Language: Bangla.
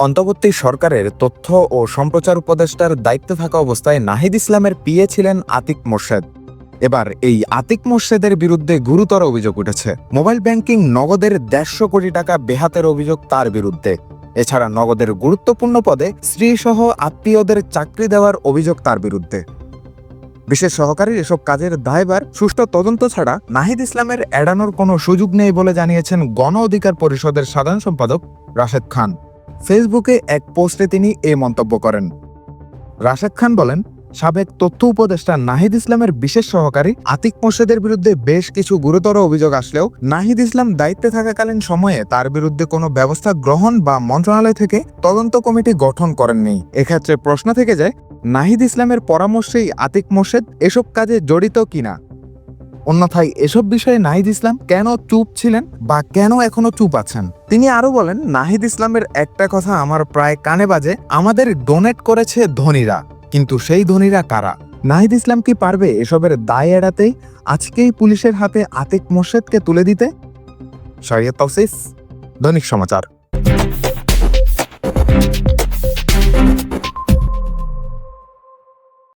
অন্তর্বর্তী সরকারের তথ্য ও সম্প্রচার উপদেষ্টার দায়িত্বে থাকা অবস্থায় নাহিদ ইসলামের পিএ ছিলেন আতিক মোর্শেদ। এবার এই আতিক মোর্শেদের বিরুদ্ধে গুরুতর অভিযোগ উঠেছে। মোবাইল ব্যাংকিং নগদের দেড়শো কোটি টাকা বেহাতের অভিযোগ তার বিরুদ্ধে। এছাড়া নগদের গুরুত্বপূর্ণ পদে স্ত্রী সহ আত্মীয়দের চাকরি দেওয়ার অভিযোগ তার বিরুদ্ধে। বিশেষ সহকারীর এসব কাজের দায়বার সুষ্ঠু তদন্ত ছাড়া নাহিদ ইসলামের এড়ানোর কোনো সুযোগ নেই বলে জানিয়েছেন গণ অধিকার পরিষদের সাধারণ সম্পাদক রাশেদ খান। ফেসবুকে এক পোস্টে তিনি এ মন্তব্য করেন। রাশেদ খান বলেন, সাবেক তথ্য উপদেষ্টা নাহিদ ইসলামের বিশেষ সহকারী আতিক মোর্শেদের বিরুদ্ধে বেশ কিছু গুরুতর অভিযোগ আসলেও নাহিদ ইসলাম দায়িত্বে থাকাকালীন সময়ে তার বিরুদ্ধে কোনো ব্যবস্থা গ্রহণ বা মন্ত্রণালয় থেকে তদন্ত কমিটি গঠন করেননি। এক্ষেত্রে প্রশ্ন থেকে যায়, নাহিদ ইসলামের পরামর্শেই আতিক মোর্শেদ এসব কাজে জড়িত কিনা? অন্যথায় এসব বিষয়ে নাহিদ ইসলাম কেন চুপ ছিলেন বা কেন এখনও চুপ আছেন? তিনি আরও বলেন, নাহিদ ইসলামের একটা কথা আমার প্রায় কানে বাজে, আমাদের ডোনেট করেছে ধনীরা। কিন্তু সেই ধনীরা কারা? নাহিদ ইসলাম কি পারবে এসবের দায় এড়াতেই আজকেই পুলিশের হাতে আতিক মোর্শেদকে তুলে দিতে? শরিয়ত তৌসিফ, দৈনিক সমাচার।